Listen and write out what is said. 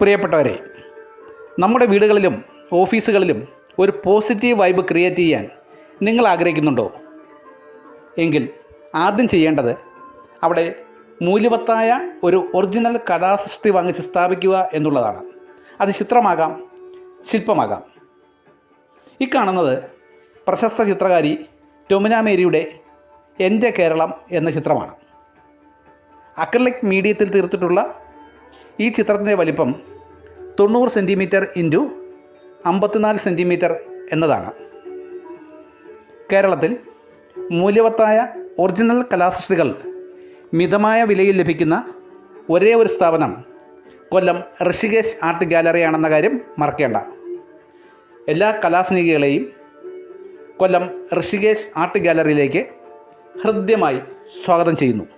പ്രിയപ്പെട്ടവരെ നമ്മുടെ വീടുകളിലും ഓഫീസുകളിലും ഒരു പോസിറ്റീവ് വൈബ് ക്രിയേറ്റ് ചെയ്യാൻ നിങ്ങൾ ആഗ്രഹിക്കുന്നുണ്ടോ? എങ്കിൽ ആദ്യം ചെയ്യേണ്ടത് അവിടെ മൂല്യവത്തായ ഒരു ഒറിജിനൽ കഥാസൃഷ്ടി വാങ്ങിച്ച് സ്ഥാപിക്കുക എന്നുള്ളതാണ്. അത് ചിത്രമാകാം ശില്പമാകാം. ഇക്കാണുന്നത് കാണുന്നത് പ്രശസ്ത ചിത്രകാരി ടൊമിന മേരിയുടെ എന്റെ കേരളം എന്ന ചിത്രമാണ്. അക്രലിക് മീഡിയത്തിൽ തീർത്തിട്ടുള്ള ഈ ചിത്രത്തിന്റെ വലിപ്പം തൊണ്ണൂറ് സെന്റിമീറ്റർ ഇന്റു അമ്പത്തിനാല് സെന്റിമീറ്റർ എന്നതാണ്. കേരളത്തിൽ മൂല്യവത്തായ ഒറിജിനൽ കലാസൃഷ്ടികൾ മിതമായ വിലയിൽ ലഭിക്കുന്ന ഒരേ ഒരു സ്ഥാപനം കൊല്ലം ഋഷികേശ് ആർട്ട് ഗാലറിയാണെന്ന കാര്യം മറക്കേണ്ട. എല്ലാ കലാസ്നേഹികളെയും കൊല്ലം ഋഷികേശ് ആർട്ട് ഗാലറിയിലേക്ക് ഹൃദ്യമായി സ്വാഗതം ചെയ്യുന്നു.